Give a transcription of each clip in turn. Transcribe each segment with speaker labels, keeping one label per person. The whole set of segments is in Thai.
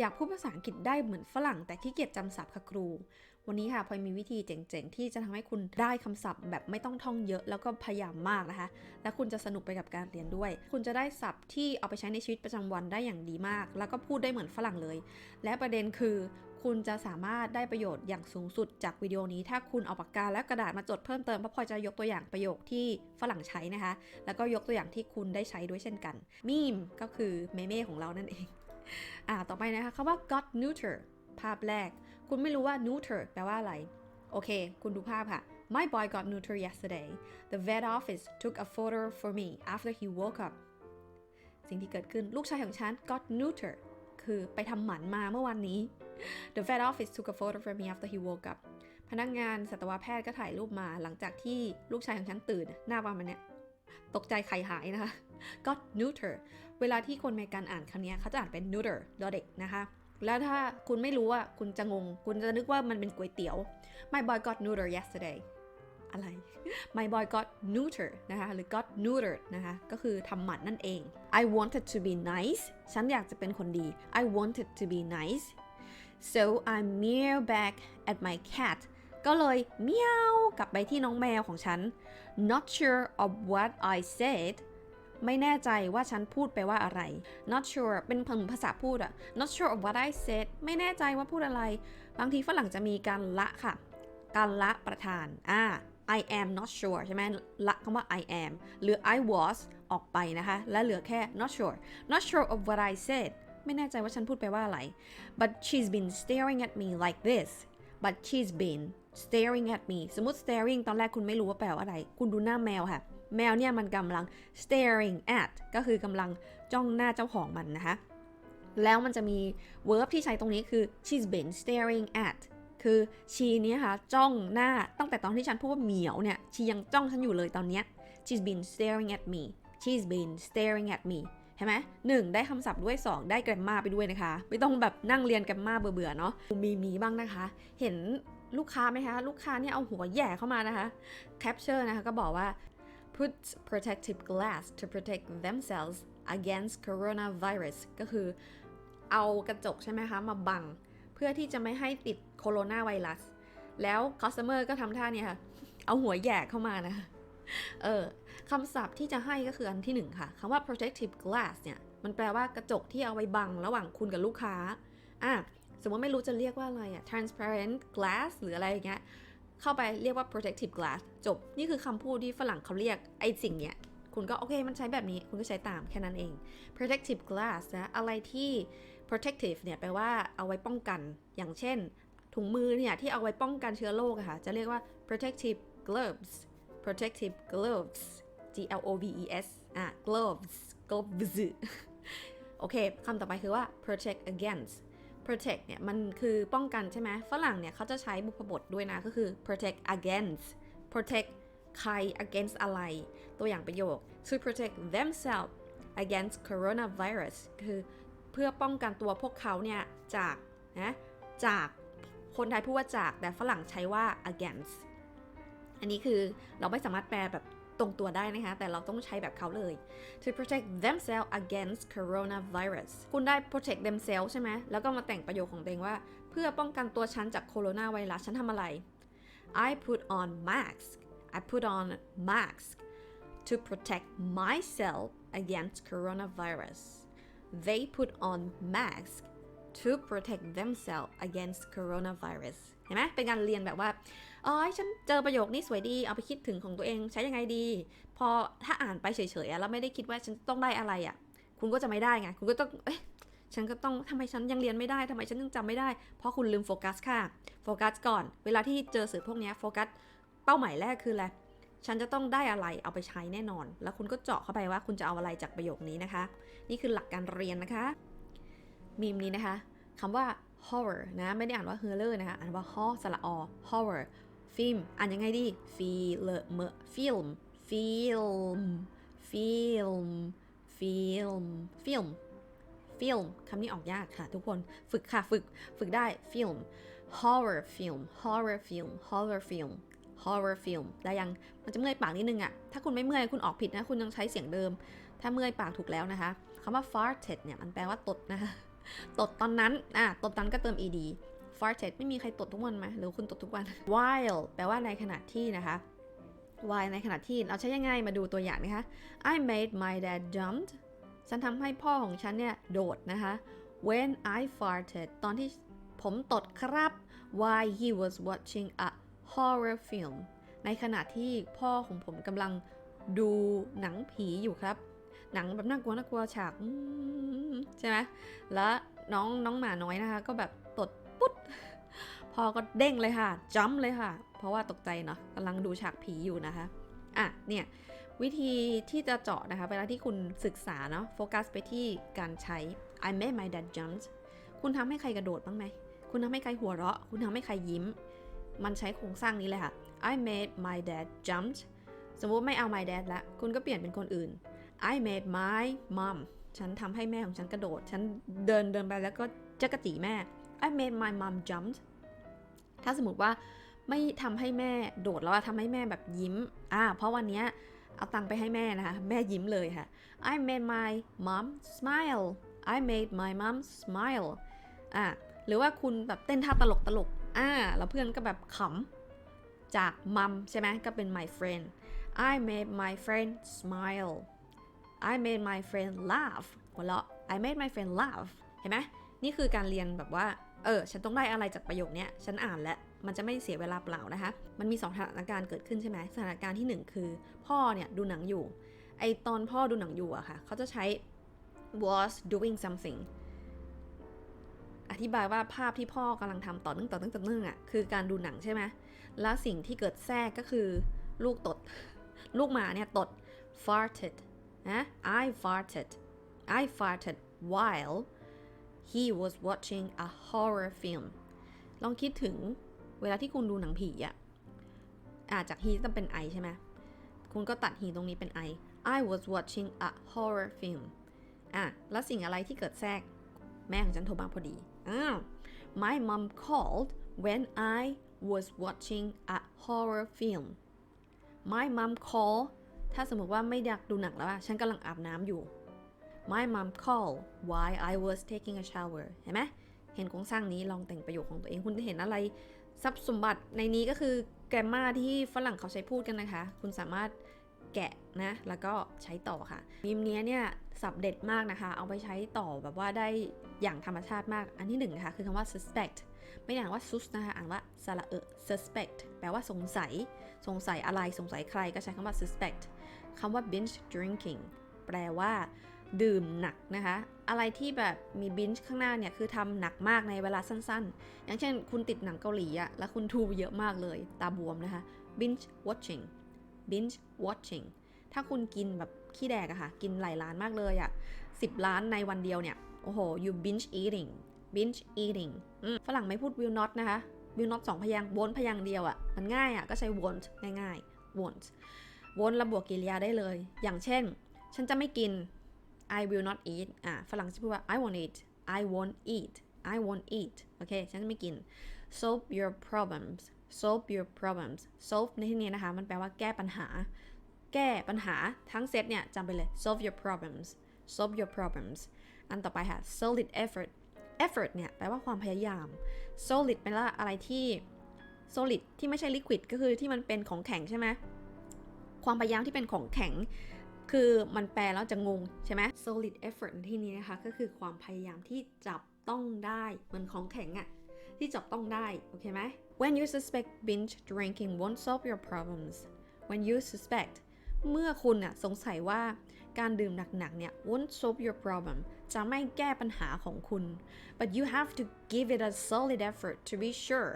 Speaker 1: อยากพูดภาษาอังกฤษได้เหมือนฝรั่ง แต่ขี้เกียจจำศัพท์ค่ะครู วันนี้ค่ะพลอยมีวิธีเจ๋งๆ ที่จะทำให้คุณได้คำศัพท์แบบไม่ต้องท่องเยอะแล้วก็พยายามมากนะคะ และคุณจะสนุกไปกับการเรียนด้วย คุณจะได้ศัพท์ที่เอาไปใช้ในชีวิตประจำวันได้อย่างดีมาก แล้วก็พูดได้เหมือนฝรั่งเลย และประเด็นคือคุณจะสามารถได้ประโยชน์อย่างสูงสุดจากวิดีโอนี้ ถ้าคุณเอาปากกาและกระดาษมาจดเพิ่มเติมเพราะพลอยจะยกตัวอย่างประโยคที่ฝรั่งใช้นะคะ แล้วก็ยกตัวอย่างที่คุณได้ใช้ด้วยเช่นกันมีมก็คือเมเม่ของเรานั่นเอง อ่าต่อไปนะคะคำว่า got neuter ภาพแรก คุณไม่รู้ว่า neuter แปลว่าอะไร โอเค คุณดูภาพค่ะ My boy got neuter yesterday. The vet office took a photo for me after he woke up. สิ่งที่เกิดขึ้นลูกชายของฉัน got neuter คือไปทำหมันมาเมื่อวันนี้ The vet office took a photo for me after he woke up. พนักงานสัตวแพทย์ก็ถ่ายรูปมาหลังจากที่ลูกชายของฉันตื่นหน้าประมาณเนี้ยตกใจไข่หายนะคะ got neuter เวลาที่คนอเมริกันอ่านคำนี้เขาจะอ่านเป็น neuter ดอเด็กนะคะ แล้วถ้าคุณไม่รู้อะคุณจะงง คุณจะนึกว่ามันเป็นก๋วยเตี๋ยว My boy got neuter yesterday อะไร My boy got neuter นะคะหรือ got neutered นะคะก็คือทำหมันนั่นเอง I wanted to be nice ฉันอยากจะเป็นคนดี I wanted to be nice so I meow back at my cat ก็เลยเมียวกลับไปที่น้องแมวของฉัน not sure of what I said ไม่แน่ใจว่าฉันพูดไปว่าอะไร not sure เป็นภาษาพูดอะ not sure of what I said ไม่แน่ใจว่าพูดอะไร บางทีฝรั่งจะมีการละค่ะ การละประธาน อ่า I am not sure ใช่ไหมละคำว่า I am หรือ I was ออกไปนะคะ และเหลือแค่ not sure not sure of what I said ไม่แน่ใจว่าฉันพูดไปว่าอะไร but she's been staring at me like this but she's been staring at me สมมติ staring ตอนแรกคุณไม่รู้ว่าแปลว่าอะไร คุณดูหน้าแมวค่ะ แมวเนี่ยมันกำลัง staring at ก็คือกำลังจ้องหน้าเจ้าของมันนะคะ แล้วมันจะมี verb ที่ใช้ตรงนี้คือ she's been staring at คือชีเนี้ยค่ะจ้องหน้าตั้งแต่ตอนที่ฉันพูดว่าเหมียวเนี่ยชียังจ้องฉันอยู่เลยตอนเนี้ย she's been staring at me she's been staring at me เห็นไหมหนึ่งได้คำศัพท์ด้วย 2 ได้แกรมมาไปด้วยนะคะ ไม่ต้องแบบนั่งเรียนแกรมมาเบื่อๆเนาะมีมีบ้างนะคะ เห็นลูกค้าไหมคะ ลูกค้าเนี่ยเอาหัวแย่เข้ามานะคะ capture นะคะก็บอกว่า put protective glass to protect themselves against coronavirus ก็คือเอากระจกใช่ไหมคะมาบัง เพื่อที่จะไม่ให้ติดโคโรนาไวรัส แล้ว customer ก็ทำท่าเนี่ยค่ะ เอาหัวแหย่เข้ามานะคะเออคำศัพท์ที่จะให้ก็คืออันที่หนึ่งค่ะคำว่า protective glass เนี่ย มันแปลว่ากระจกที่เอาไว้บังระหว่างคุณกับลูกค้า อะ สมมติไม่รู้จะเรียกว่าอะไรอะ transparent glass หรืออะไรอย่างเงี้ย เข้าไปเรียกว่า protective glass จบ นี่คือคำพูดที่ฝรั่งเขาเรียกไอ้สิ่งเนี้ย คุณก็โอเคมันใช้แบบนี้ คุณก็ใช้ตามแค่นั้นเอง protective glass นะ อะไรที่ protective เนี่ยแปลว่าเอาไว้ป้องกัน อย่างเช่น ถุงมือเนี่ยที่เอาไว้ป้องกันเชื้อโรคอะค่ะ จะเรียกว่า protective gloves protective gloves G L O V E S อะ gloves gloves โอเค คำต่อไปคือว่า protect against protect เนี่ยมันคือป้องกันใช่ไหมฝรั่งเนี่ยเขาจะใช้บุพบทด้วยนะก็คือ protect against protect ใคร against อะไร ตัวอย่างประโยค to protect themselves against coronavirus คือเพื่อป้องกันตัวพวกเขาเนี่ยจากนะจากคนไทยพูดว่าจากแต่ฝรั่งใช้ว่า against อันนี้คือเราไม่สามารถแปลแบบ ตรงตัวได้นะคะ แต่เราต้องใช้แบบเขาเลย to protect themselves against coronavirus คุณได้ protect themselves ใช่ไหม แล้วก็มาแต่งประโยคของตัวเองว่า เพื่อป้องกันตัวฉันจากโคโรนาไวรัสฉันทำอะไร I put on mask I put on mask to protect myself against coronavirus they put on mask to protect themselves against coronavirus เห็นไหมเป็นการเรียนแบบว่าอ๋อฉันเจอประโยคนี้สวยดี เอาไปคิดถึงของตัวเองใช้ยังไงดี พอถ้าอ่านไปเฉยๆแล้วไม่ได้คิดว่าฉันต้องได้อะไรอะคุณก็จะไม่ได้ไง คุณก็ต้อง เอ๊ะฉันก็ต้องทำไมฉันยังเรียนไม่ได้ทำไมฉันยังจำไม่ได้ เพราะคุณลืมโฟกัสค่ะ โฟกัสก่อน เวลาที่เจอสื่อพวกนี้โฟกัส เป้าหมายแรกคืออะไร ฉันจะต้องได้อะไร เอาไปใช้แน่นอน แล้วคุณก็เจาะเข้าไปว่าคุณจะเอาอะไรจากประโยคนี้นะคะ นี่คือหลักการเรียนนะคะ มีมนี้นะคะคำว่า horror นะไม่ได้อ่านว่า horror นะคะอ่านว่า ho สระอ horror ฟิล์มอ่านยังไงดี film film film film film film film คำนี้ออกยากค่ะทุกคนฝึกค่ะฝึกฝึกได้ film horror film horror film horror film horror film ได้ยังมันจะเมื่อยปากนิดนึงอะถ้าคุณไม่เมื่อยคุณออกผิดนะ คุณยังใช้เสียงเดิม ถ้าเมื่อยปากถูกแล้วนะคะคำว่า farted เนี่ยมันแปลว่าตดนะคะ ตดตอนนั้น อะ ตดตอนนั้นก็เติม ed farted ไม่มีใครตดทุกวันไหมหรือคุณตดทุกวัน while แปลว่าในขณะที่นะคะ while ในขณะที่ เราใช้ยังไงมาดูตัวอย่างนะคะ I made my dad jumped ฉันทำให้พ่อของฉันเนี่ย โดดนะคะ when I farted ตอนที่ผมตดครับ while he was watching a horror film ในขณะที่พ่อของผมกำลังดูหนังผีอยู่ครับ หนังแบบน่ากลัวน่ากลัวฉาก ใช่ไหมแล้วน้องน้องหมาน้อยนะคะ ก็แบบตดปุ๊ดพ่อก็เด้งเลยค่ะจัมเลยค่ะ เพราะว่าตกใจเนาะกำลังดูฉากผีอยู่นะคะอะเนี่ยวิธีที่จะเจาะนะคะ เวลาที่คุณศึกษาเนาะโฟกัสไปที่การใช้ I made my dad jump คุณทำให้ใครกระโดดบ้างไหม คุณทำให้ใครหัวเราะ คุณทำให้ใครยิ้ม มันใช้โครงสร้างนี้เลยค่ะ I made my dad jump สมมุติไม่เอา my dad ละ คุณก็เปลี่ยนเป็นคนอื่น I made my mom ฉันทำให้แม่ของฉันกระโดด ฉันเดินเดินไปแล้วก็จะกระจีแม่ I made my mom jump ถ้าสมมติว่าไม่ทำให้แม่โดดแล้วอะทำให้แม่แบบยิ้ม อ่า เพราะวันเนี้ยเอาตังไปให้แม่นะคะ แม่ยิ้มเลยค่ะ I made my mom smile I made my mom smile อ่าหรือว่าคุณแบบเต้นท่าตลกตลก อ่า แล้วเพื่อนก็แบบขำ จากมัมใช่ไหมก็เป็น my friend I made my friend smile I made my friend laugh หัวเราะ I made my friend laugh เห็นไหมนี่คือการเรียนแบบว่า เออ ฉันต้องได้อะไรจากประโยคนี้ฉันอ่านแล้วมันจะไม่เสียเวลาเปล่านะคะ มันมีสองสถานการณ์เกิดขึ้นใช่ไหมสถานการณ์ที่หนึ่งคือ พ่อเนี่ยดูหนังอยู่ ไอตอนพ่อดูหนังอยู่อะค่ะ เขาจะใช้ was doing something อธิบายว่าภาพที่พ่อกำลังทำต่อเนื่องต่อเนื่องต่อเนื่องอะคือการดูหนังใช่ไหมแล้วสิ่งที่เกิดแทรกก็คือลูกตด ลูกหมาเนี่ยตด farted นะ I farted I farted while he was watching a horror film ลองคิดถึงเวลาที่คุณดูหนังผีอะอาจาก he ต้องเป็น I ใช่ไหมคุณก็ตัด he ตรงนี้เป็น I I was watching a horror film อะ แล้วสิ่งอะไรที่เกิดแทรก แม่ของฉันโทรมาพอดี อ้าว my mom called when I was watching a horror film my mom called. ถ้าสมมติว่าไม่อยากดูหนังแล้วอะฉันกำลังอาบน้ำอยู่ my mom called while I was taking a shower เห็นไหมเห็นโครงสร้างนี้ลองแต่งประโยคของตัวเองคุณจะเห็นอะไรทรัพย์สมบัติในนี้ก็คือแกรมมาที่ฝรั่งเขาใช้พูดกันนะคะ คุณสามารถ แกะนะแล้วก็ใช้ต่อค่ะมีมเนี้ยเนี่ยสับเด็ดมากนะคะ เอาไปใช้ต่อแบบว่าได้อย่างธรรมชาติมากอันที่หนึ่งนะคะคือคำว่า suspect ไม่ได้อ่านว่า sus นะคะอ่านว่าสระเออ suspect แปลว่าสงสัย สงสัยอะไรสงสัยใครก็ใช้คำว่า suspect คำว่า binge drinking แปลว่า ดื่มหนักนะคะ อะไรที่แบบมี binge ข้างหน้าเนี่ย คือทำหนักมากในเวลาสั้นๆ อย่างเช่นคุณติดหนังเกาหลีอะแล้วคุณทูเยอะมากเลย ตาบวมนะคะ binge watching binge watching ถ้าคุณกินแบบขี้แดกอะค่ะ กินหลายล้านมากเลยอะ10 ล้านในวันเดียวเนี่ย โอ้โห you binge eating binge eating ฝรั่งไม่พูด will not นะคะ will not สองพยางค์ won't พยางค์เดียวอะมันง่ายอะก็ใช้ won't ง่ายๆ won't won't ระบวกกริยาได้เลย อย่างเช่น ฉันจะไม่กิน I will not eat อะฝรั่งจะพูดว่า I won't eat I won't eat I won't eat โอเค ฉันจะไม่กิน solve your problems solve your problems solve ในที่นี้นะคะ มันแปลว่าแก้ปัญหา แก้ปัญหาทั้งเซตเนี่ยจำไปเลย solve your problems solve your problems อันต่อไปค่ะ solid effort effort เนี่ยแปลว่าความพยายาม solid แปลว่าอะไรที่ solid ที่ไม่ใช่ liquid ก็คือที่มันเป็นของแข็งใช่ไหมความพยายามที่เป็นของแข็ง คือมันแปลแล้วจะงงใช่ไหม solid effort ในที่นี้นะคะ ก็คือความพยายามที่จับต้องได้ เหมือนของแข็งอะที่จับต้องได้ โอเคไหม when you suspect binge drinking won't solve your problems when you suspect เมื่อคุณอะสงสัยว่าการดื่มหนักๆเนี่ย won't solve your problem จะไม่แก้ปัญหาของคุณ but you have to give it a solid effort to be sure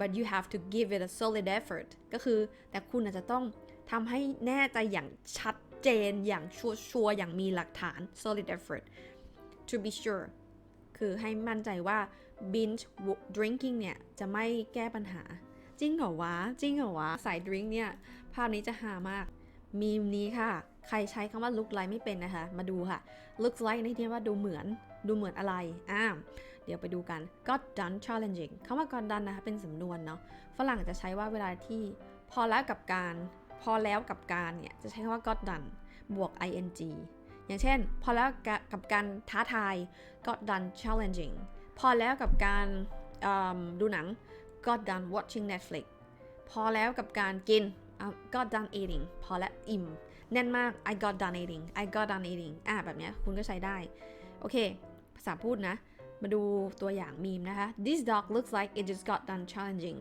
Speaker 1: but you have to give it a solid effort ก็คือแต่คุณอาจจะต้องทำให้แน่ใจอย่างชัดเจนอย่างชัวร์อย่างมีหลักฐาน solid effort to be sure คือให้มั่นใจว่า binge drinking เนี่ย จะไม่แก้ปัญหา จริงเหรอวะ จริงเหรอวะ สายดริงเนี่ย ภาพนี้จะหามาก มีมนี้ค่ะ ใครใช้คำว่า look like ไม่เป็นนะคะ มาดูค่ะ look like ในที่นี้ว่าดูเหมือนดูเหมือนอะไรอ่าเดี๋ยวไปดูกัน got done challenging คำว่า got done นะคะ เป็นสำนวนเนาะ ฝรั่งจะใช้ว่าเวลาที่พอแล้วกับการ พอแล้วกับการเนี่ย จะใช้คำว่า got done บวก ing อย่างเช่น พอแล้วกับการท้าทาย got done challenging พอแล้วกับการดูหนัง got done watching Netflix พอแล้วกับการกิน got done eating พอแล้วอิ่ม แน่นมาก I got done eating I got done eating อะแบบเนี้ยคุณก็ใช้ได้ โอเค ภาษาพูดนะ มาดูตัวอย่างมีมนะคะ This dog looks like it just got done challenging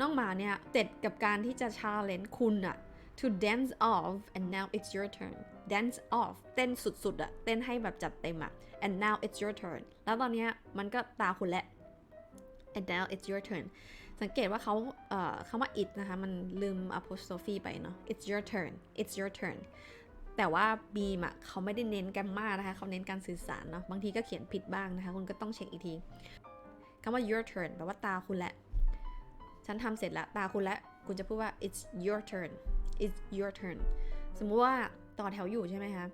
Speaker 1: น้องหมาเนี่ยเสร็จกับการที่จะ challenge คุณอะ to dance off and now it's your turn dance off เต้นสุดๆอะเต้นให้แบบจัดเต็มอะ and now it's your turn แล้วตอนเนี้ยมันก็ตาคุณแล้ว and now it's your turn สังเกตว่าเขาเอ่อคำว่า it นะคะ มันลืม apostrophe ไปเนาะ it's your turn it's your turn แต่ว่าบีมอะเขาไม่ได้เน้นกันมากนะคะ เขาเน้นการสื่อสารเนาะ บางทีก็เขียนผิดบ้างนะคะ คุณก็ต้องเช็คอีกทีคำว่า your turn แปลว่าตาคุณแหละ ฉันทำเสร็จแล้ว ตาคุณแล้วคุณจะพูดว่า it's your turn it's your turn สมมติว่า ต่อแถวอยู่ใช่ไหมคะ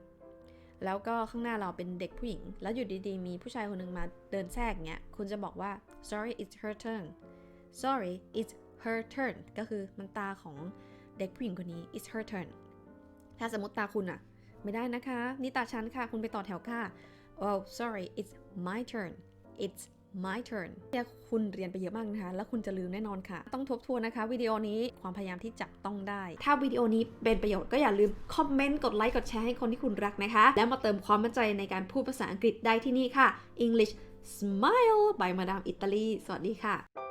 Speaker 1: แล้วก็ข้างหน้าเราเป็นเด็กผู้หญิง แล้วอยู่ดีๆ มีผู้ชายคนหนึ่งมาเดินแทรกเงี้ย คุณจะบอกว่า sorry it's her turn sorry it's her turn ก็คือมันตาของเด็กผู้หญิงคนนี้ it's her turn ถ้าสมมติตาคุณอะไม่ได้นะคะ นี่ตาฉันค่ะ คุณไปต่อแถวค่ะ oh sorry it's my turn it's my turn เนี่ยคุณเรียนไปเยอะมากนะคะ แล้วคุณจะลืมแน่นอนค่ะ ต้องทบทวนนะคะวิดีโอนี้ความพยายามที่จับต้องได้ ถ้าวิดีโอนี้เป็นประโยชน์ก็อย่าลืมคอมเมนต์กดไลค์กดแชร์ให้คนที่คุณรักนะคะ แล้วมาเติมความมั่นใจในการพูดภาษาอังกฤษได้ที่นี่ค่ะ English Smile by Madame Italy สวัสดีค่ะ